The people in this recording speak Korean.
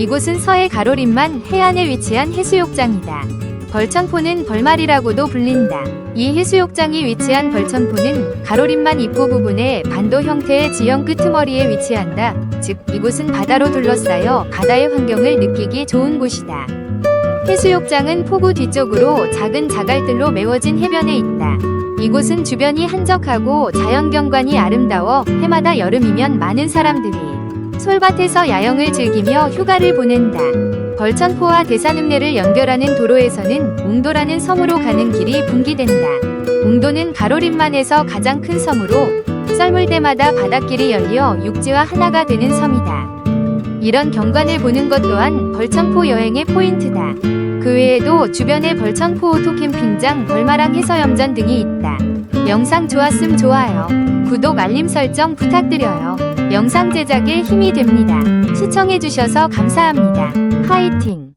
이곳은 서해 가로림만 해안에 위치한 해수욕장이다. 벌천포는 벌말이라고도 불린다. 이 해수욕장이 위치한 벌천포는 가로림만 입구 부분에 반도 형태의 지형 끄트머리에 위치한다. 즉, 이곳은 바다로 둘러싸여 바다의 환경을 느끼기 좋은 곳이다. 해수욕장은 포구 뒤쪽으로 작은 자갈들로 메워진 해변에 있다. 이곳은 주변이 한적하고 자연경관이 아름다워 해마다 여름이면 많은 사람들이 솔밭에서 야영을 즐기며 휴가를 보낸다. 벌천포와 대산읍내를 연결하는 도로에서는 웅도라는 섬으로 가는 길이 분기된다. 웅도는 가로림만에서 가장 큰 섬으로 썰물 때마다 바닷길이 열려 육지와 하나가 되는 섬이다. 이런 경관을 보는 것 또한 벌천포 여행의 포인트다. 그 외에도 주변에 벌천포 오토 캠핑장, 벌마랑 해서염전 등이 있다. 영상 좋았음 좋아요. 구독 알림 설정 부탁드려요. 영상 제작에 힘이 됩니다. 시청해주셔서 감사합니다. 화이팅!